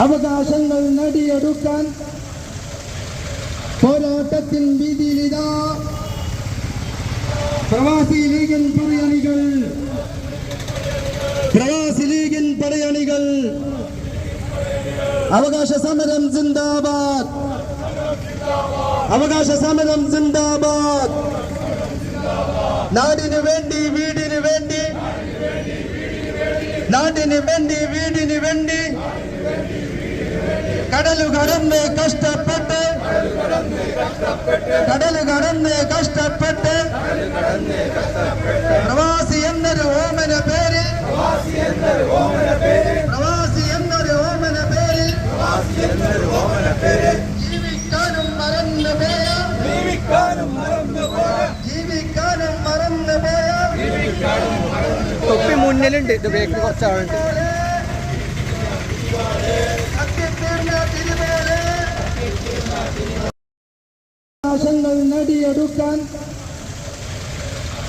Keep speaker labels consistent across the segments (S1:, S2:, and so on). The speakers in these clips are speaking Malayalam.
S1: അവകാശങ്ങൾ നേടിയെടുക്കാൻ പോരാട്ടത്തിൻ വീതിയിലിതാ പ്രവാസി ലീഗിൻ പടയണികൾ. പ്രവാസി ലീഗിൻ പടയണികൾ. അവകാശ സമരം സിന്ദാബാദ്. അവകാശ സമരം സിന്ദാബാദ്. നാടിനു വേണ്ടി വീടിനു വേണ്ടി. നാടിന് വേണ്ടി വീടിന് വേണ്ടി. കടലു കഷ്ടപ്പെട്ട് കടൽ കഷ്ടപ്പെട്ട് പ്രവാസി എന്നൊരു ഓമന പേര് പ്രവാസി എന്നൊരു ഓമന പേര് ജീവിക്കാനും മറന്നു പോയ ജീവിക്കാനും മറന്നു പോയ
S2: തൊപ്പി മുന്നിലുണ്ട് ഇത് ബേക്ക് കുറച്ച്
S1: അവകാശങ്ങൾ നേടിയെടുക്കാൻ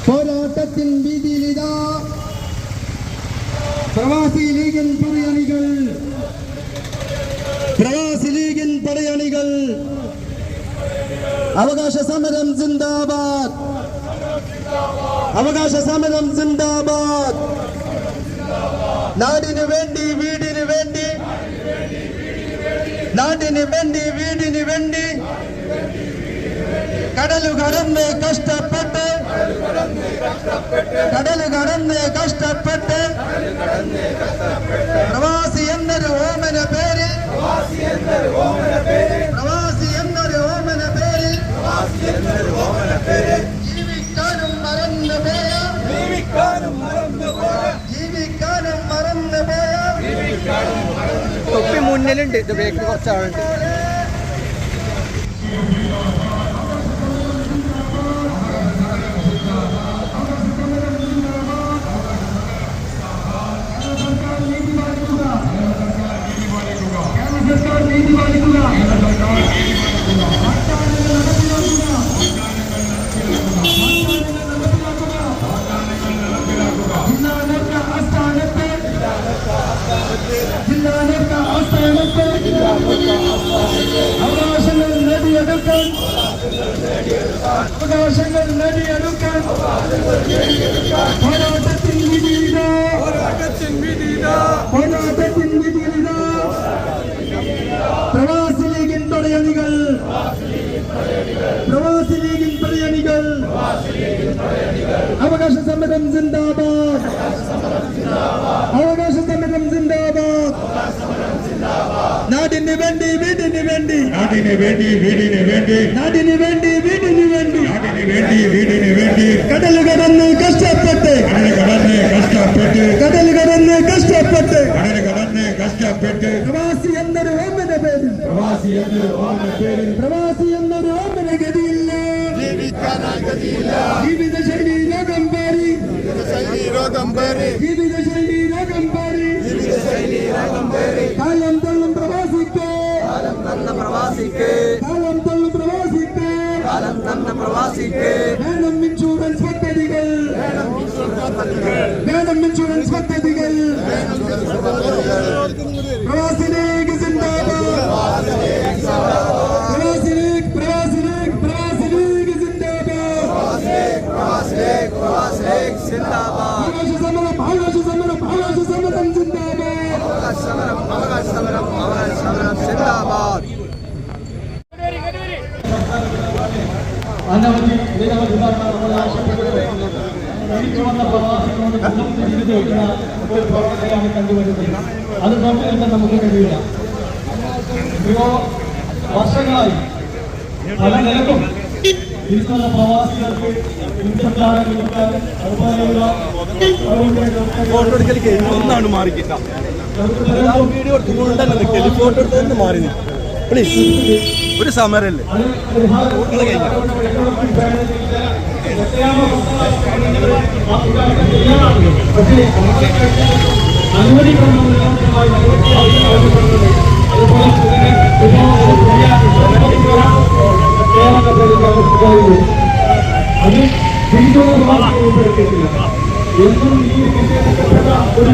S1: പോരാട്ടത്തിൻ വീതിയിലിതാ പ്രവാസി ലീഗിൻ പടയണികൾ പ്രവാസി ലീഗിൻ പടയണികൾ അവകാശ സമരം സിന്ദാബാദ് അവകാശ സമരം സിന്ദാബാദ് നാടിനു വേണ്ടി വീടിനു വേണ്ടി നാടിന് വേണ്ടി വീടിന് വേണ്ടി കടലു കടന്ന് കഷ്ടപ്പെട്ട്. കടൽ കടന്ന് കഷ്ടപ്പെട്ട്. പ്രവാസി എന്നൊരു ഓമന പേര്. പ്രവാസി എന്നൊരു ഓമന പേര്. ജീവിക്കാനും മറന്നു പോയ. ജീവിക്കാനും മറന്നു പോയ.
S2: തൊപ്പി മുന്നിലുണ്ട്. ഇത് ബേക്ക് കുറച്ച്
S1: Yeah. അവകാശ സമരം സിന്ദാബാദ് അവകാശ സമരം സിന്ദാബാദ് നാടിന് വേണ്ടി വീടിന് വേണ്ടി.
S3: നാടിന് വേണ്ടി വീടിന് വേണ്ടി.
S1: നാടിന് വേണ്ടി വീടിന് വേണ്ടി.
S3: നാടിന് വേണ്ടി വീടിന് വേണ്ടി.
S1: കടൽ കടന്ന് കഷ്ടപ്പെട്ട്.
S3: കടൽ കടന്ന് കഷ്ടപ്പെട്ട്.
S1: കടൽ കടന്ന് കഷ്ടപ്പെട്ട്.
S3: കടൽ കടന്ന് കഷ്ടപ്പെട്ട്.
S1: പ്രവാസി എന്നൊരു ഓമന പേരിൽ.
S3: പ്രവാസി എന്നൊരു ഓർമ്മ പേരിൽ.
S1: പ്രവാസി എന്നൊരു ഓമന ഗതിയില്ല ജീവിത ശൈലി രോഗം പാരി ജീവിത ശൈലി രോഗം പാരി കാലം തള്ളും പ്രവാസിക്ക്.
S2: കാലം തന്ന പ്രവാസിക്ക്.
S1: കാലം തള്ളും പ്രവാസിക്ക്.
S2: കാലം തന്ന പ്രവാസിക്ക്.
S1: വേണം ഇൻഷുറൻസ് പദ്ധതികൾ. വേണം ഇൻഷുറൻസ് പദ്ധതികൾ. പ്രവാസി ലീഗ് സിന്ദാബാദ്. പ്രവാസി ലീഗ് പ്രവാസി ലീഗ് പ്രവാസി ലീഗ് സിന്ദാബാദ്. ആകാശ സമരം ആകാശ സമരം ആകാശ സമരം സിന്ദാബാദ്
S2: അവകാശ സമരം അവകാശ സമരം അവകാശ സമരം സിന്ദാബാദ്
S4: അനവധി നമ്മൾ ആവശ്യപ്പെട്ടത് തിരിച്ചു വന്ന പ്രവാസികളോട് പുനർജീവിതം വയ്ക്കുന്ന ഒരു പ്രവർത്തനമാണ് കണ്ടുവരുന്നത് അത് നോക്കിയിട്ട് നമുക്ക് കഴിയില്ല ഇപ്പോ വർഷങ്ങളായി പല നിലക്കും തിരിച്ചു വന്ന പ്രവാസികൾക്ക് ഇൻസംസാരം കൊടുക്കാൻ അതുപോലെയുള്ള
S5: ഒന്നാണ് മാറിക്കിട്ട വീഡിയോ എടുത്തുകൊണ്ടല്ല നിൽക്കൽ ഫോട്ടോ എടുത്തൊന്ന് മാറി പ്ലീസ് ഒരു സമരല്ലേ?
S4: അത് തിരിച്ചുള്ള എന്നും ഈ വിഷയത്തിൽപ്പെട്ട ഒരു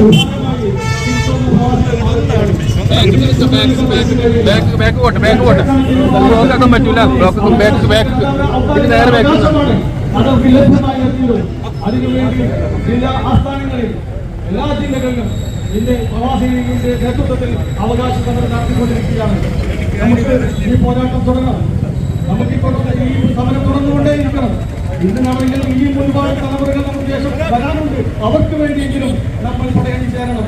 S2: ബാക്ക് ബാക്ക് പോട്ടെ ബാക്ക് പോട്ടെ ബ്ലോക്ക് ആക്കാൻ പറ്റൂല ബ്ലോക്ക് ബാക്ക് ബാക്ക് ഇത് നേരെ ബാക്ക്
S4: അതിനുവേണ്ടി ജില്ലാ ആസ്ഥാനങ്ങളിൽ എല്ലാ ജില്ലകളിലും ഇതിന്റെ പ്രവാസി നേതൃത്വത്തിൽ അവകാശ സമരം നടത്തിക്കൊണ്ടിരിക്കുകയാണ് നമുക്ക് ഈ പോരാട്ടം തുടങ്ങണം നമുക്കിപ്പോൾ ഈ സമരം തുടർന്നുകൊണ്ടേയിരിക്കണം ഇതിനാണെങ്കിൽ ഈ ഒരുപാട് തലമുറകൾ നമുക്ക് ശേഷം വരാനുണ്ട്. അവർക്ക് വേണ്ടിയെങ്കിലും നമ്മൾ പടയണി ചേരണം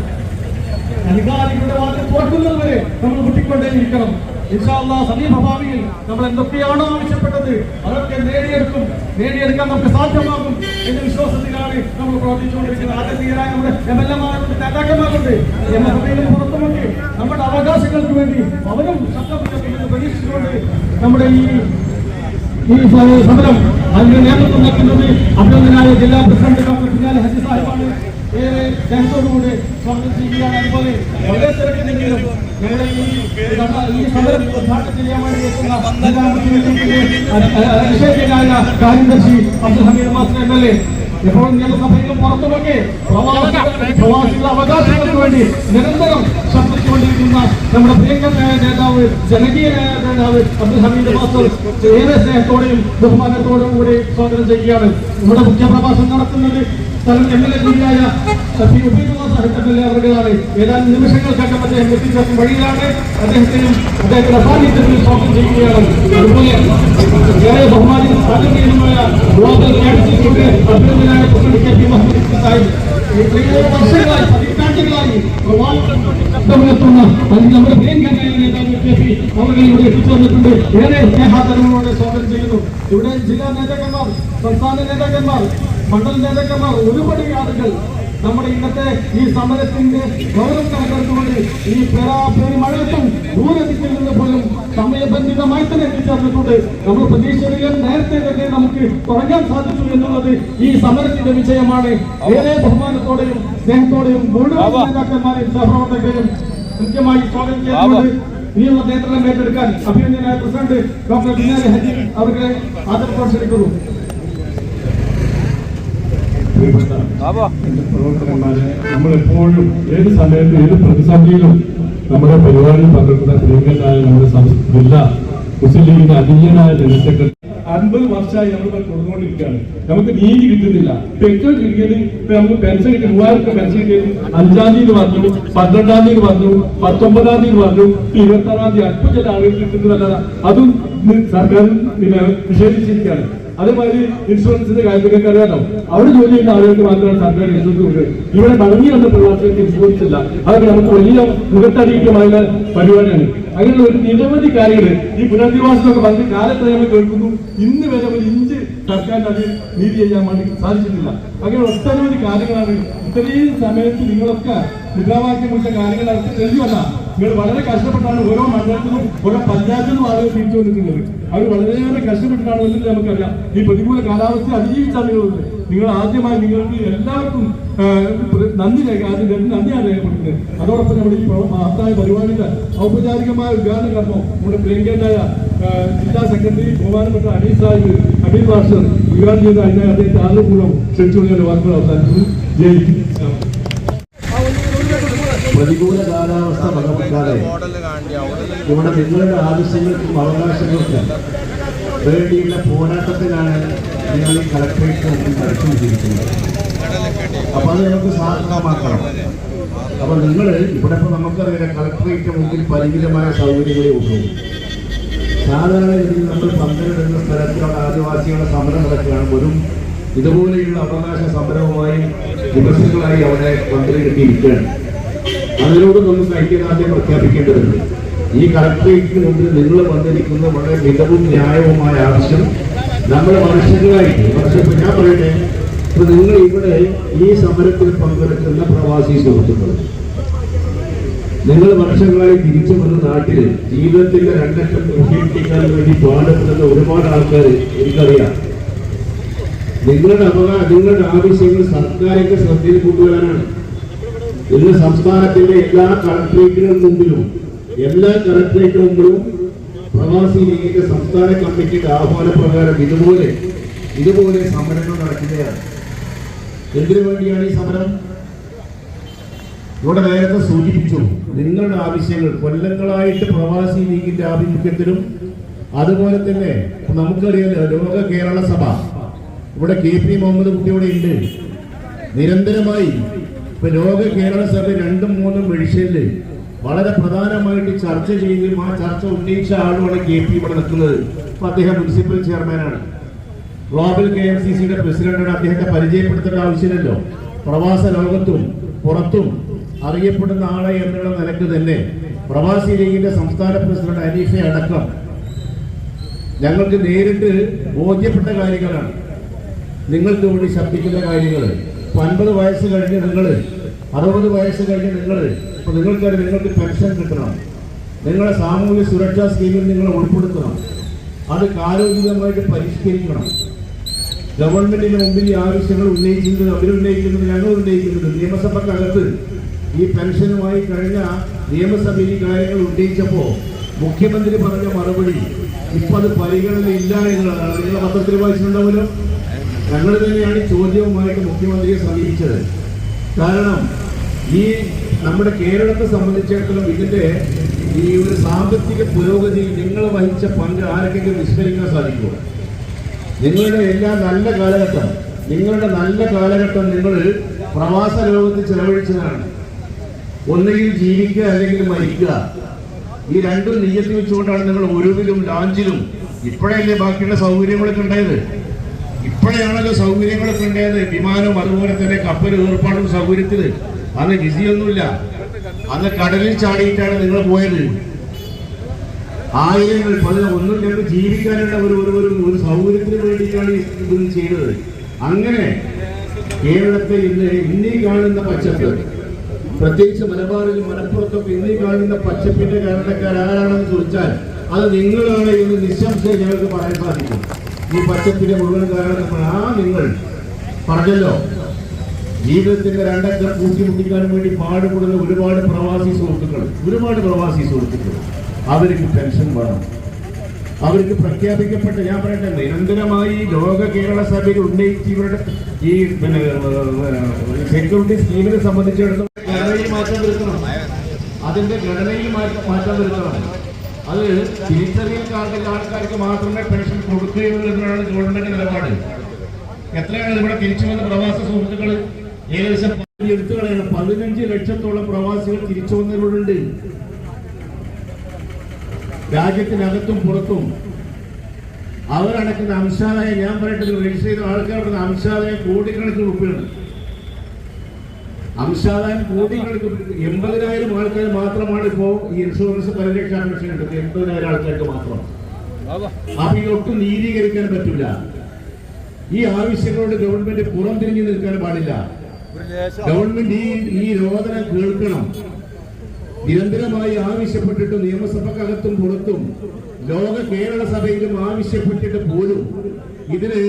S4: അധികാരികളുടെ വാദം തുറക്കുന്നതുവരെ നമ്മൾ മുട്ടിക്കൊണ്ടേയിരിക്കണം. ഇൻഷാല്ല സമീപഭാവിയിൽ നമ്മൾ എന്തൊക്കെയാണോ ആവശ്യപ്പെട്ടത് അതൊക്കെ നേടിയെടുക്കും. നേടിയെടുക്കാൻ നമുക്ക് സാധ്യമാകും എന്ന വിശ്വാസത്തിലാണ് നമ്മൾ പ്രവർത്തിച്ചുകൊണ്ടിരിക്കുന്നത്. ആദരണീയരായ നമ്മുടെ എം എൽ എമാരുണ്ട് നേതാക്കന്മാരുണ്ട്. എം എസ് എഫയിലും പുറത്തുമൊക്കെ നമ്മുടെ അവകാശങ്ങൾക്ക് വേണ്ടി അവരും ശബ്ദം പ്രതീക്ഷിച്ചുകൊണ്ട് നമ്മുടെ ഈ ഈ സമരം അതിന് നേതൃത്വം നൽകുന്നത് അഭിനന്ദനായ ജില്ലാ പ്രസിഡന്റ് ഡോക്ടർ കുഞ്ഞാലി ഹജി സാഹിബാണ്. ഏറെ സ്നേഹത്തോടുകൂടി സ്വാഗതം ചെയ്യുകയാണ് അതുപോലെ വളരെ തിരക്കിലെങ്കിലും ഞങ്ങളുടെ ഈ സമരം ഉദ്ഘാടനം വേണ്ടി എത്തുന്ന അഭിഷേകനായ കാര്യദർശി Abdul Hameed master M L A. എപ്പോഴും നിയമസഭയിലും പുറത്തുമൊക്കെ പ്രവാസികളുടെ അവകാശങ്ങൾക്ക് വേണ്ടി നിരന്തരം ശബ്ദിച്ചുകൊണ്ടിരിക്കുന്ന നമ്മുടെ പ്രിയങ്കരനായ നേതാവ് ജനകീയനായ നേതാവ് അബ്ദുൽ ഹമീദ് മാസ്റ്റർ ഏറെ സ്നേഹത്തോടെയും ബഹുമാനത്തോടും കൂടി സ്വാഗതം ചെയ്യുകയാണ്. നമ്മുടെ മുഖ്യപ്രഭാഷണം നടത്തുന്നത് സ്ഥലം എം എൽ എ കൂടിയായ പി എ അവർകളാണ്. ഏതാനും നിമിഷങ്ങൾക്കകം അദ്ദേഹം എത്തിച്ചേർക്കും വഴിയിലാണ് അദ്ദേഹത്തെയും അദ്ദേഹത്തിന്റെ സാന്നിധ്യത്തിൽ സ്വാഗതം ചെയ്യുകയാണ്. അതുപോലെ ഏറെ ബഹുമാനി ആദരണീയനുമായ ഗ്ലോബൽ ക്യാൻസർ അഭിനന്ദനായ പ്രസിഡന്റ് കെ പി മുഹമ്മദ് വർഷങ്ങളായി പ്രവാസത്തുന്ന അല്ലെങ്കിൽ നമ്മുടെ പ്രിയങ്കരനായ നേതാവ് കെ പി അവരുടെ ഇവിടെ സ്വാഗതം ചെയ്യുന്നു. ഇവിടെ ജില്ലാ നേതാക്കന്മാർ സംസ്ഥാന നേതാക്കന്മാർ മണ്ഡല നേതാക്കന്മാർ ഒരുപടി ആളുകൾ നമ്മുടെ ഇന്നത്തെ ഈ സമരത്തിന്റെ ഗൗരവം കണക്കെടുത്തുകൊണ്ട് ഈ പേരാ പേര് ദൂരത്തിൽ നിന്ന് പോലും സമയബന്ധിതമായി തന്നെ എത്തിച്ചേർന്നിട്ടുണ്ട്. നമ്മൾ പ്രതീക്ഷയിലും നേരത്തെ തന്നെ നമുക്ക് തുടങ്ങാൻ സാധിച്ചു എന്നുള്ളത് ഈ സമരത്തിന്റെ വിജയമാണ്. ഏറെ ബഹുമാനത്തോടെയും സ്നേഹത്തോടെയും മുഴുവൻ നേതാക്കന്മാരെയും സഹപ്രവർത്തകരെയും കൃത്യമായി സ്വാഗതം ചെയ്തുകൊണ്ട് ഇനിയുള്ള നേതൃത്വം ഏറ്റെടുക്കാൻ അഭിനന്ദനായ പ്രസിഡന്റ് ഡോക്ടർ ബിനാരി ഹജി അവർക്ക് ആദരവ് ക്ഷണിക്കുന്നു.
S6: പ്രിയപ്പെട്ട എന്റെ പ്രവർത്തകന്മാരെ നമ്മളെപ്പോഴും ഏത് സമയത്തും ഏത് പ്രതിസന്ധിയിലും നമ്മുടെ പരിപാടിയിൽ പങ്കെടുക്കുന്ന പ്രിയങ്കരായ നമ്മുടെ ജില്ലാ മുസ്ലിം ലീഗിന്റെ അധീനനായ ജനറൽ അൻപത് വർഷമായി നമ്മൾ കൊടുത്തുകൊണ്ടിരിക്കുകയാണ് നമുക്ക് നീതി കിട്ടുന്നില്ല. ഇപ്പൊ കിട്ടിയത് നമുക്ക് പെൻഷൻ കിട്ടി മൂവായിരം പെൻഷൻ കിട്ടിയത് അഞ്ചാം തീയതി വന്നു പന്ത്രണ്ടാം തീയതി വന്നു പത്തൊമ്പതാം തീയതി വന്നു ഇരുപത്തി ആറാം തീയതി. അല്പം ചില ആളുകൾ കിട്ടുന്നതല്ല അതും സർക്കാർ പിന്നെ നിഷേധിച്ചിരിക്കുകയാണ്. അതേമാതിരി ഇൻഷുറൻസിന്റെ കാര്യത്തിലൊക്കെ അറിയാമോ അവിടെ ജോലി ചെയ്യുന്ന ആളുകൾക്ക് മാത്രമാണ് സർക്കാർ ഇൻഷുറൻസ് കൊടുക്കുന്നത്. ഇവിടെ മടങ്ങി വന്ന പ്രവാസികൾക്ക് ഇൻഷുറൻസ് ഇല്ല. അതൊക്കെ നമുക്ക് വലിയ മുഖത്തടിയിക്കുമായ പരിപാടിയാണ്. അങ്ങനെയുള്ള ഒരു നിരവധി കാര്യങ്ങൾ ഈ പുനരധിവാസമൊക്കെ വന്ന് കാലത്ത് നമ്മൾ കേൾക്കുന്നു. ഇന്ന് വരെ ഒരു ഇഞ്ച് സർക്കാരിന് അത് നീതി ചെയ്യാൻ വേണ്ടി സാധിച്ചിട്ടില്ല. അങ്ങനെ ഒട്ടനവധി കാര്യങ്ങളാണ് ഇത്രയും സമയത്ത് നിങ്ങളൊക്കെ മുദ്രാവാക്യം വിളിച്ച കാര്യങ്ങൾ അവർക്ക് തെളിവല്ല നിങ്ങൾ വളരെ കഷ്ടപ്പെട്ടാണ് ഓരോ മണ്ഡലത്തിലും ഓരോ പഞ്ചായത്തിലും ആളുകൾ തിരിച്ചു വന്നിട്ടുള്ളത്. അവർ വളരെയേറെ കഷ്ടപ്പെട്ടിട്ടാണ് നമുക്കറിയാം. ഈ പ്രതികൂല കാലാവസ്ഥ അതിജീവിച്ചാണ് നിങ്ങൾ വന്നത്. നിങ്ങൾ ആദ്യമായി നിങ്ങൾക്ക് എല്ലാവർക്കും നന്ദി രേഖ ആദ്യം രണ്ട് നന്ദിയാണ് രേഖപ്പെടുത്തുന്നത്. അതോടൊപ്പം നമ്മുടെ ഈ മഹത്തായ പരിപാടിയുടെ ഔപചാരികമായ ഉദ്ഘാടന കർമ്മം നമ്മുടെ പ്രിയങ്കരനായ ജില്ലാ സെക്രട്ടറി ബഹുമാനപ്പെട്ട അനീസ് സാഹിബ് അനീൽ മാസ്റ്റർ ഉദ്ഘാടനം ചെയ്ത അതിനെ അദ്ദേഹത്തെ ആദ്യപൂർവം ക്ഷണിച്ചുകൊണ്ട് ഞാൻ വാക്കുകൾ അവസാനിക്കുന്നു ജയ്
S7: പ്രതികൂല കാലാവസ്ഥ വകവെക്കാതെ ഇവിടെ നിങ്ങളുടെ ആവശ്യങ്ങൾക്കും അവകാശങ്ങൾക്കും വേണ്ടിയുള്ള പോരാട്ടത്തിലാണ് നിങ്ങൾ ഈ കളക്ടറേറ്റ് മുമ്പിൽ നടത്തിയിരിക്കുന്നത്. അപ്പൊ അത് നമുക്ക് സാധനമാക്കണം അപ്പൊ നിങ്ങൾ ഇവിടെ ഇപ്പൊ നമുക്കറിയാം കളക്ടറേറ്റ് മുമ്പിൽ പരിമിതമായ സൗകര്യങ്ങളേ ഉള്ളൂ. സാധാരണ രീതിയിൽ നമ്മൾ പന്ത്രണ്ടിടുന്ന സ്ഥലത്തുള്ള ആദിവാസികളുടെ സമരം നടക്കുകയാണ്. വെറും ഇതുപോലെയുള്ള അവകാശ സമരവുമായി ദിവസങ്ങളായി അവിടെ പന്തലിട്ടിരിക്കുകയാണ്. അതിനോട് നമുക്ക് ഐക്യദാർഢ്യം പ്രഖ്യാപിക്കേണ്ടതുണ്ട് ഈ കളക്ടറേറ്റിന് മുമ്പിൽ നിങ്ങൾ വന്നിരിക്കുന്ന വളരെ മികവും ന്യായവുമായ ആവശ്യം നമ്മൾ വർഷം ഇപ്പൊ ഞാൻ പറയട്ടെ ഇപ്പൊ നിങ്ങൾ ഇവിടെ ഈ സമരത്തിൽ പങ്കെടുക്കുന്ന പ്രവാസി സുഹൃത്തുക്കൾ നിങ്ങൾ വർഷങ്ങളായി തിരിച്ചു വന്ന നാട്ടിൽ ജീവിതത്തിന്റെ രണ്ടറ്റം മുഖ്യപ്പിക്കാൻ വേണ്ടി പാടുപെടുന്ന ഒരുപാട് ആൾക്കാർ എനിക്കറിയാം. നിങ്ങളുടെ അപകട നിങ്ങളുടെ ആവശ്യങ്ങൾ സർക്കാരിന്റെ ശ്രദ്ധയിൽ കൊണ്ടുവരാനാണ്. ഇന്ന് സംസ്ഥാനത്തിന്റെ എല്ലാ കളക്ടറേറ്റുകളിൽ മുമ്പിലും എല്ലാ കളക്ടറേറ്റ് മുമ്പിലും പ്രവാസി ലീഗിന്റെ സംസ്ഥാന കമ്മിറ്റിയുടെ ആഹ്വാന പ്രകാരം ഇതുപോലെ ഇതുപോലെ സമരങ്ങൾ നടക്കുകയാണ്. എന്തിനു വേണ്ടിയാണ് ഈ സമരം? ഇവിടെ നേരത്തെ സൂചിപ്പിച്ചു നിങ്ങളുടെ ആവശ്യങ്ങൾ കൊല്ലങ്ങളായിട്ട് പ്രവാസി ലീഗിന്റെ ആഭിമുഖ്യത്തിലും അതുപോലെ തന്നെ നമുക്കറിയാം നമുക്കറിയാലോ ലോക കേരള സഭ. ഇവിടെ കെ പി മുഹമ്മദ് കുട്ടിയോടെ ഉണ്ട്. നിരന്തരമായി ഇപ്പൊ ലോക കേരള സഭ രണ്ടും മൂന്നും വിഷയത്തിൽ വളരെ പ്രധാനമായിട്ട് ചർച്ച ചെയ്യുകയും ആ ചർച്ച ഉന്നയിച്ച ആളുമാണ് കെ പി ഇവിടെ നിൽക്കുന്നത്. ഇപ്പൊ അദ്ദേഹം മുനിസിപ്പൽ ചെയർമാനാണ് ഗ്ലോബൽ കെ എം സി സിയുടെ പ്രസിഡന്റാണ് അദ്ദേഹത്തെ പരിചയപ്പെടുത്തേണ്ട ആവശ്യമില്ലല്ലോ. പ്രവാസ ലോകത്തും പുറത്തും അറിയപ്പെടുന്ന ആളെ എന്നുള്ള നിലയ്ക്ക് തന്നെ പ്രവാസി ലീഗിന്റെ സംസ്ഥാന പ്രസിഡന്റ് അനീഫ അടക്കം ഞങ്ങൾക്ക് നേരിട്ട് ബോധ്യപ്പെട്ട കാര്യങ്ങളാണ്. നിങ്ങൾക്ക് വേണ്ടി ശബ്ദിക്കുന്ന കാര്യങ്ങൾ അൻപത് വയസ്സ് കഴിഞ്ഞ് നിങ്ങൾ അറുപത് വയസ്സ് കഴിഞ്ഞ് നിങ്ങൾ ഇപ്പൊ നിങ്ങൾക്കറിയാം നിങ്ങൾക്ക് പെൻഷൻ കിട്ടണം. നിങ്ങളെ സാമൂഹ്യ സുരക്ഷാ സ്കീമിൽ നിങ്ങൾ ഉൾപ്പെടുത്തണം. അത് കാലോചിതമായിട്ട് പരിഷ്കരിക്കണം. ഗവൺമെന്റിന് മുമ്പിൽ ഈ ആവശ്യങ്ങൾ ഉന്നയിക്കുന്നത് അവരുന്നയിക്കുന്നത് ഞങ്ങൾ ഉന്നയിക്കുന്നത്. നിയമസഭക്കകത്ത് ഈ പെൻഷനുമായി കഴിഞ്ഞ നിയമസഭയിൽ കാര്യങ്ങൾ ഉന്നയിച്ചപ്പോ മുഖ്യമന്ത്രി പറഞ്ഞ മറുപടി ഇപ്പൊ അത് പരിഗണനയില്ല എന്നുള്ളതാണ്. നിങ്ങളുടെ പത്രത്തിൽ വായിച്ചിട്ടുണ്ടാവുമല്ലോ? ഞങ്ങൾ തന്നെയാണ് ചോദ്യവുമായിട്ട് മുഖ്യമന്ത്രിയെ സമീപിച്ചത്. കാരണം ഈ നമ്മുടെ കേരളത്തെ സംബന്ധിച്ചിടത്തോളം ഇതിന്റെ ഈ ഒരു സാമ്പത്തിക പുരോഗതിയിൽ നിങ്ങൾ വഹിച്ച പങ്ക് ആർക്കെങ്കിലും വിസ്മരിക്കാൻ സാധിക്കുമോ? നിങ്ങളുടെ എല്ലാ നല്ല കാലഘട്ടം നിങ്ങളുടെ നല്ല കാലഘട്ടം നിങ്ങൾ പ്രവാസ ലോകത്ത് ചെലവഴിച്ചതാണ്. ഒന്നുകിൽ ജീവിക്കുക അല്ലെങ്കിൽ മരിക്കുക. ഈ രണ്ടും നെയ്യത്തി വെച്ചുകൊണ്ടാണ് നിങ്ങൾ ഒഴിവിലും ലാഞ്ചിലും ഇപ്പോഴല്ലേ ബാക്കിയുള്ള സൗകര്യങ്ങളൊക്കെ ഉണ്ടായത്? ഇപ്പോഴാണല്ലോ സൗകര്യങ്ങളൊക്കെ ഉണ്ടായത്. വിമാനം അതുപോലെ തന്നെ കപ്പൽ ഏർപ്പാടും സൗകര്യത്തിൽ അന്ന് ഗിസിയൊന്നുമില്ല അന്ന് കടലിൽ ചാടിയിട്ടാണ് നിങ്ങൾ പോയത്. ആയിരങ്ങൾ പല ഒന്നും രണ്ട് ജീവിക്കാനുള്ള ഒരു ഒരു ഒരു സൗകര്യത്തിന് വേണ്ടിയിട്ടാണ് ഇത് ചെയ്തത്. അങ്ങനെ കേരളത്തെ ഇന്ന് ഇന്നീ കാണുന്ന പച്ചപ്പ് പ്രത്യേകിച്ച് മലബാറിൽ മലപ്പുറത്തൊക്കെ ഇന്നീ കാണുന്ന പച്ചപ്പിന്റെ കാരണക്കാരാരാണെന്ന് ചോദിച്ചാൽ അത് നിങ്ങളാണ് എന്ന് നിസ്സംശയം ഞങ്ങൾക്ക് പറയാൻ സാധിക്കും. ഈ പച്ചപ്പിന്റെ മുഴുവൻ കാരണം ആ നിങ്ങൾ പറഞ്ഞല്ലോ? ജീവിതത്തിന്റെ രണ്ടക്കം കൂട്ടിമുട്ടിക്കാൻ വേണ്ടി പാടുപെടുന്ന ഒരുപാട് പ്രവാസി സുഹൃത്തുക്കൾ ഒരുപാട് പ്രവാസി സുഹൃത്തുക്കൾ. അവർക്ക് പെൻഷൻ വേണം. അവർക്ക് പ്രഖ്യാപിക്കപ്പെട്ട ഞാൻ പറയട്ടെ നിരന്തരമായി ലോക കേരള സഭയിൽ ഉന്നയിച്ച് ഇവരുടെ ഈ പിന്നെ സെക്യൂരിറ്റി സ്കീമിനെ സംബന്ധിച്ചിടത്തോളം ഘടനയിൽ മാറ്റം വരുത്തണം. അതിന്റെ ഘടനയിൽ മാറ്റം വരുത്തണം. അത് തിരിച്ചറിയൽ കാർഡിൽ ആൾക്കാർക്ക് മാത്രമേ പെൻഷൻ കൊടുക്കുകയുള്ളൂ എന്നാണ് ഗവൺമെന്റ് നിലപാട്. എത്രയാണ് ഇവിടെ തിരിച്ചു വന്ന പ്രവാസ സുഹൃത്തുക്കൾ ഏകദേശം എടുത്തു കളയണം പതിനഞ്ച് ലക്ഷത്തോളം പ്രവാസികൾ തിരിച്ചു വന്നവരുണ്ട്. രാജ്യത്തിനകത്തും പുറത്തും. അവരടക്കുന്ന അംശാലയം ഞാൻ പറയട്ടെ രജിസ്റ്റർ ചെയ്ത ആൾക്കാരുടെ അംശാലയം കോടിക്കണക്കിന് ഉറുപ്പിയാണ് അംശാദായം കോടിക്കണക്കിന് എൺപതിനായിരം ആൾക്കാർ മാത്രമാണ് ഇപ്പോ ഈ ഇൻഷുറൻസ് പരിരക്ഷ അപേക്ഷ എടുത്തത്. എൺപതിനായിരം ആൾക്കാർക്ക് മാത്രം. അപ്പൊ ഇതൊട്ടും നീതീകരിക്കാൻ പറ്റില്ല ഈ ആവശ്യങ്ങളോട് ഗവൺമെന്റ് പുറം തിരിഞ്ഞു നിൽക്കാൻ പാടില്ല. ഗവൺമെന്റ് ഈ ഈ രോദന കേൾക്കണം. നിരന്തരമായി ആവശ്യപ്പെട്ടിട്ട് നിയമസഭക്കകത്തും പുറത്തും ലോക കേരള സഭയിലും ആവശ്യപ്പെട്ടിട്ട് പോലും ഇതിന്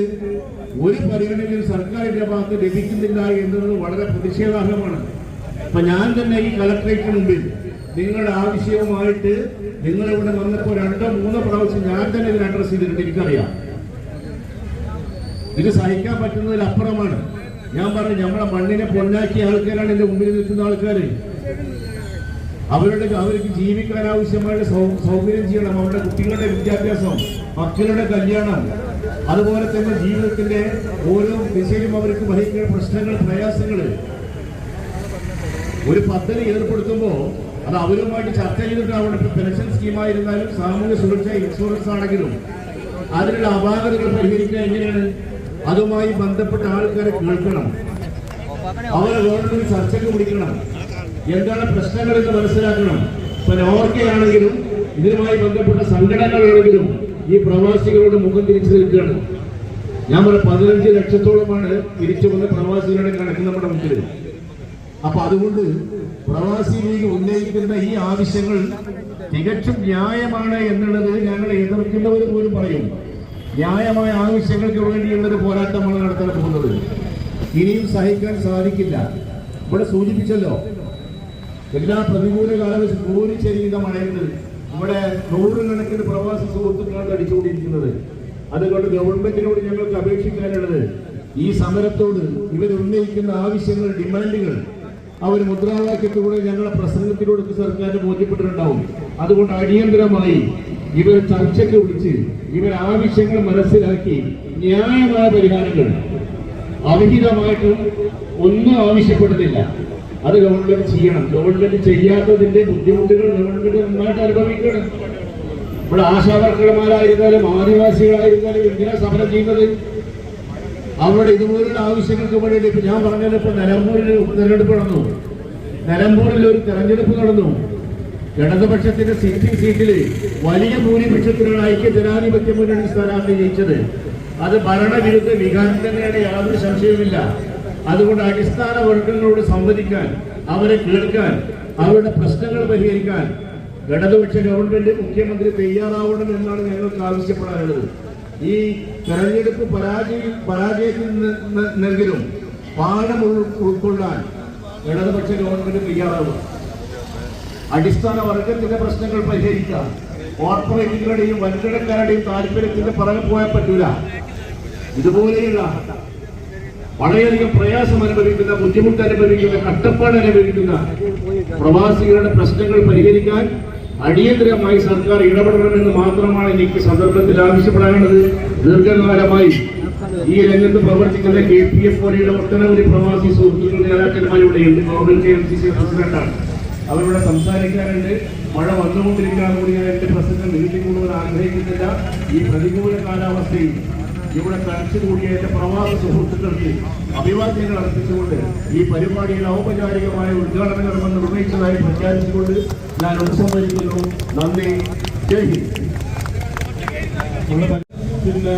S7: ഒരു പരിഗണനയും സർക്കാരിന്റെ ഭാഗത്ത് ലഭിക്കുന്നില്ല എന്നുള്ളത് വളരെ പ്രതിഷേധാർഹമാണ്. അപ്പൊ ഞാൻ തന്നെ ഈ കളക്ടറേറ്റിന് മുമ്പിൽ നിങ്ങളുടെ ആവശ്യവുമായിട്ട് നിങ്ങളിവിടെ വന്നപ്പോ രണ്ടോ മൂന്നോ പ്രാവശ്യം ഞാൻ തന്നെ ഇതിന് അഡ്രസ് ചെയ്തിട്ടുണ്ട് എനിക്കറിയാം. ഇത് സഹിക്കാൻ പറ്റുന്നതിലപ്പുറമാണ് ഞാൻ പറഞ്ഞു നമ്മളെ മണ്ണിനെ പൊന്നാക്കിയ ആൾക്കാരാണ് എന്റെ മുമ്പിൽ നിൽക്കുന്ന ആൾക്കാര്. അവരുടെ അവർക്ക് ജീവിക്കാൻ ആവശ്യമായ സൗകര്യം ചെയ്യണം. അവരുടെ കുട്ടികളുടെ വിദ്യാഭ്യാസം മക്കളുടെ കല്യാണം അതുപോലെ തന്നെ ജീവിതത്തിന്റെ ഓരോ ദിശയിലും അവർക്ക് വഹിക്കുന്ന പ്രശ്നങ്ങൾ പ്രയാസങ്ങൾ. ഒരു പദ്ധതി ഏർപ്പെടുത്തുമ്പോൾ അത് അവരുമായിട്ട് ചർച്ച ചെയ്തിട്ടാവണം ഇപ്പൊ പെൻഷൻ സ്കീമായിരുന്നാലും സാമൂഹ്യ സുരക്ഷ ഇൻഷുറൻസ് ആണെങ്കിലും അതിനുള്ള അപാകതകൾ പരിഹരിക്കാൻ എങ്ങനെയാണ്? അതുമായി ബന്ധപ്പെട്ട ആൾക്കാരെ കേൾക്കണം. അവരെ ഗവൺമെന്റ് ചർച്ചയ്ക്ക് പിടിക്കണം എന്താണ് പ്രശ്നങ്ങൾ എന്ന് മനസ്സിലാക്കണം. ഇപ്പൊ നോർക്കയാണെങ്കിലും ഇതിനുമായി ബന്ധപ്പെട്ട സംഘടനകളാണെങ്കിലും ഈ പ്രവാസികളോട് മുഖം തിരിച്ചു നിൽക്കുകയാണ്. ഞാൻ പറയാം പതിനഞ്ച് ലക്ഷത്തോളമാണ് തിരിച്ചു വന്ന പ്രവാസികളുടെ കണക്ക് നമ്മുടെ മുമ്പിൽ അപ്പൊ അതുകൊണ്ട് പ്രവാസി ലീഗ് ഉന്നയിക്കുന്ന ഈ ആവശ്യങ്ങൾ തികച്ചും ന്യായമാണ് എന്നുള്ളത് ഞങ്ങൾ എതിർക്കുന്നവർ പോലും പറയും. ന്യായമായ ആവശ്യങ്ങൾക്ക് വേണ്ടിയുള്ളൊരു പോരാട്ടമാണ് നടത്താൻ പോകുന്നത്. ഇനിയും സഹിക്കാൻ സാധിക്കില്ല. ഇവിടെ സൂചിപ്പിച്ചല്ലോ എല്ലാ പ്രതികൂല കാലവശം കോരിച്ചെരിയുന്ന മഴയുണ്ട് ഇവിടെ നൂറുകണക്കിന് പ്രവാസി സുഹൃത്തുക്കളാണ് അടിച്ചുകൊണ്ടിരിക്കുന്നത്. അതുകൊണ്ട് ഗവൺമെന്റിനോട് ഞങ്ങൾക്ക് അപേക്ഷിക്കാനുള്ളത് ഈ സമരത്തോട് ഇവർ ഉന്നയിക്കുന്ന ആവശ്യങ്ങൾ ഡിമാൻഡുകൾ അവർ മുദ്രാവാക്യത്തിലൂടെ ഞങ്ങളുടെ പ്രസംഗത്തിലൂടെ സർക്കാർ ബോധ്യപ്പെട്ടിട്ടുണ്ടാവും. അതുകൊണ്ട് അടിയന്തരമായി ഇവർ ചർച്ചയ്ക്ക് വിളിച്ച് ഇവർ ആവശ്യങ്ങൾ മനസ്സിലാക്കി ന്യായമായ പരിഹാരങ്ങൾ. അവിഹിതമായിട്ട് ഒന്നും ആവശ്യപ്പെടുന്നില്ല. അത് ഗവൺമെന്റ് ചെയ്യണം. ഗവൺമെന്റ് ചെയ്യാത്തതിന്റെ ബുദ്ധിമുട്ടുകൾ ഗവൺമെന്റ് നന്നായിട്ട് അനുഭവിക്കണം. ഇവിടെ ആശാവർക്കർമാരായിരുന്നാലും ആദിവാസികളായിരുന്നാലും എന്തിനാ സമരം ചെയ്യുന്നത്? അവരുടെ ഇതുപോലുള്ള ആവശ്യങ്ങൾക്ക് വേണ്ടിയിട്ട് ഇപ്പൊ ഞാൻ പറഞ്ഞത് ഇപ്പൊ നിലമ്പൂരിൽ ഉപതെരഞ്ഞെടുപ്പ് നടന്നു. നിലമ്പൂരിൽ ഒരു തെരഞ്ഞെടുപ്പ് നടന്നു. ഇടതുപക്ഷത്തിന്റെ സിറ്റിംഗ് സീറ്റിൽ വലിയ ഭൂരിപക്ഷത്തിലാണ് ഐക്യ ജനാധിപത്യ മുന്നണി സ്ഥാനാർത്ഥി ജയിച്ചത്. അത് ഭരണവിരുദ്ധ വികാരം തന്നെയാണ് യാതൊരു സംശയവുമില്ല. അതുകൊണ്ട് അടിസ്ഥാന വർഗങ്ങളോട് സംവദിക്കാൻ അവരെ കേൾക്കാൻ അവരുടെ പ്രശ്നങ്ങൾ പരിഹരിക്കാൻ ഇടതുപക്ഷ ഗവൺമെന്റ് മുഖ്യമന്ത്രി തയ്യാറാവണം എന്നാണ് ഞങ്ങൾക്ക് ആവശ്യപ്പെടാനുള്ളത്. ഈ തെരഞ്ഞെടുപ്പ് പരാജയ പരാജയത്തിൽ നിന്നെങ്കിലും പാഠം ഉൾ- ഉൾക്കൊള്ളാൻ ഇടതുപക്ഷ ഗവൺമെന്റ് തയ്യാറാവുക അടിസ്ഥാന വർഗത്തിന്റെ പ്രശ്നങ്ങൾ പരിഹരിക്കുക കോർപ്പറേറ്റുകളുടെയും വൻകിടക്കാരുടെയും താല്പര്യത്തിന്റെ പുറകെ പോയാൽ പറ്റൂല. ഇതുപോലെയുള്ള വളരെയധികം പ്രയാസം അനുഭവിക്കുന്ന ബുദ്ധിമുട്ട് അനുഭവിക്കുന്ന കട്ടപ്പാട് അനുഭവിക്കുന്ന പ്രവാസികളുടെ പ്രശ്നങ്ങൾ പരിഹരിക്കാൻ അടിയന്തരമായി സർക്കാർ ഇടപെടണമെന്ന് മാത്രമാണ് എനിക്ക് സന്ദർഭത്തിൽ ആവശ്യപ്പെടാനുള്ളത്. ദീർഘകാലമായി ഈ രംഗത്ത് പ്രവർത്തിക്കുന്ന കെ പി എഫ് പോലെയുള്ള ഒട്ടനവധി പ്രവാസി സുഹൃത്തുക്കൾ നേതാക്കന്മാരിവിടെയുണ്ട് global K M C C പ്രസിഡന്റാണ്. അവരോട് സംസാരിക്കാറുണ്ട് മഴ വന്നുകൊണ്ടിരിക്കാൻ കൂടി ഞാൻ എന്റെ പ്രസംഗം നീട്ടിക്കൊണ്ടുവരാൻ ആഗ്രഹിക്കുന്നില്ല. ഈ പ്രതികൂല കാലാവസ്ഥയിൽ ഇവിടെ തടിച്ചുകൂടിയ എന്റെ പ്രവാസ സുഹൃത്തുക്കൾക്ക് അഭിവാദ്യങ്ങൾ അർപ്പിച്ചുകൊണ്ട് ഈ പരിപാടിയിൽ ഔപചാരികമായ ഉദ്ഘാടന കർമ്മം നിർവഹിച്ചതായി പ്രഖ്യാപിച്ചുകൊണ്ട് ഞാൻ ഉപസംഹരിക്കുന്നു. നന്ദി. ജയ് ഹിന്ദ്.
S6: പിന്നെ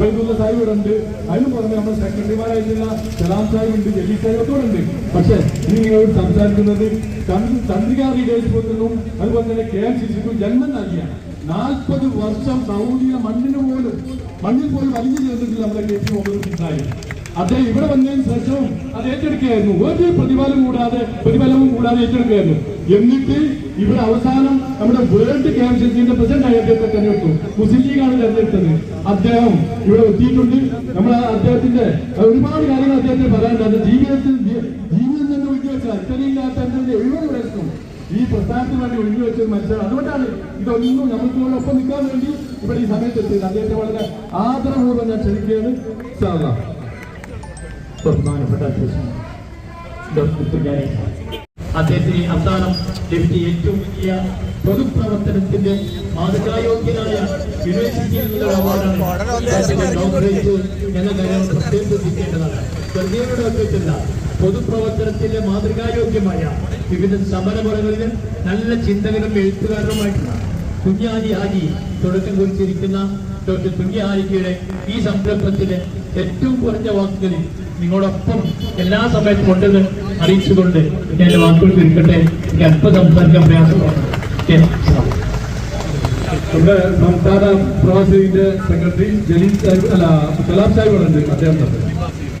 S6: ബൈബിളിലെ സാഹിബ് ഉണ്ട്. അതിന് പുറമെ നമ്മുടെ സെക്രട്ടറിമാരായിട്ടുള്ള സലാം സാഹിബ് ഉണ്ട് ജലീൽ സാഹിബ് ഒക്കെ ഉണ്ട്. പക്ഷേ നിങ്ങളോട് സംസാരിക്കുന്നത് ചന്ദ്- ചന്ദ്രിക പോകുന്നു അതുപോലെ തന്നെ കെ എം സി സിക്കും ജന്മം നൽകിയാണ്. നാൽപ്പത് വർഷം സൗദിയ മണ്ണിന് പോലും മണ്ണിൽ പോലും വലിഞ്ഞു ചേർന്നിട്ടില്ല നമ്മുടെ കെ പി മുഹമ്മദ് സാഹിബ് അദ്ദേഹം ഇവിടെ വന്നതിന് ശേഷവും അത് ഏറ്റെടുക്കുകയായിരുന്നു. ഒരു പ്രതിഫലം കൂടാതെ പ്രതിഫലവും കൂടാതെ ഏറ്റെടുക്കുകയായിരുന്നു. എന്നിട്ട് ഇവിടെ അവസാനം നമ്മുടെ വേൾഡ് ക്യാൻസറിന്റെ പ്രസിഡന്റ് ആയി അദ്ദേഹത്തെ തെരഞ്ഞെടുത്തു. മുസ്ലിം ലീഗാണ് തെരഞ്ഞെടുത്തത്. അദ്ദേഹം ഇവിടെ എത്തിയിട്ടുണ്ട്. നമ്മൾ അദ്ദേഹത്തിന്റെ ഒരുപാട് കാര്യങ്ങൾ അദ്ദേഹത്തിന് പറയാനുണ്ട്. അത് ജീവിതത്തിൽ ജീവിതം തന്നെ ഇത്രയില്ലാത്ത അദ്ദേഹത്തിന്റെ എഴുപത് വയസ്സും ഈ പ്രസ്ഥാനത്തിന് വേണ്ടി ഒഴിഞ്ഞു വെച്ചത് മനസ്സിലാണ് അതുകൊണ്ടാണ് ഇതൊന്നും നമുക്ക് ഒപ്പം നിൽക്കാൻ വേണ്ടി ഇവിടെ ഈ സമയത്ത് എത്തിയത് അദ്ദേഹത്തെ വളരെ ആദരപൂർവം ഞാൻ ക്ഷണിക്കുകയാണ്. അദ്ദേഹത്തിന് അവസാനം ലഭിച്ച ഏറ്റവും വലിയ പൊതുപ്രവർത്തനത്തിന്റെ മാതൃകായോഗ്യനായ യൂണിവേഴ്സിറ്റിയിലുള്ള പൊതുപ്രവർത്തനത്തിന്റെ മാതൃകായോഗ്യമായ വിവിധ സമരമുറകളിൽ നല്ല ചിന്തകളും എഴുത്തുകാരനുമായിട്ടുള്ള കുഞ്ഞാലി ആരി തുടക്കം കുറിച്ചിരിക്കുന്ന ഡോക്ടർ കുഞ്ഞാലിജിയുടെ ഈ സംരംഭത്തിലെ ഏറ്റവും കുറഞ്ഞ വാക്കുകളിൽ നിങ്ങളോടൊപ്പം എല്ലാ സമയത്തും ഉണ്ടെന്ന് അറിയിച്ചുകൊണ്ട് ഞാൻ വാക്കുകൾ ചുരുക്കട്ടെ. എനിക്ക് അല്പം സംസാരിക്കാൻ പ്രയാസമാണ്
S8: നമ്മുടെ സംസ്ഥാന പ്രവാസിന്റെ സെക്രട്ടറി ജലീൽ സാഹിബ് അല്ല കലാം സാഹിബ് ഉണ്ട് അദ്ദേഹം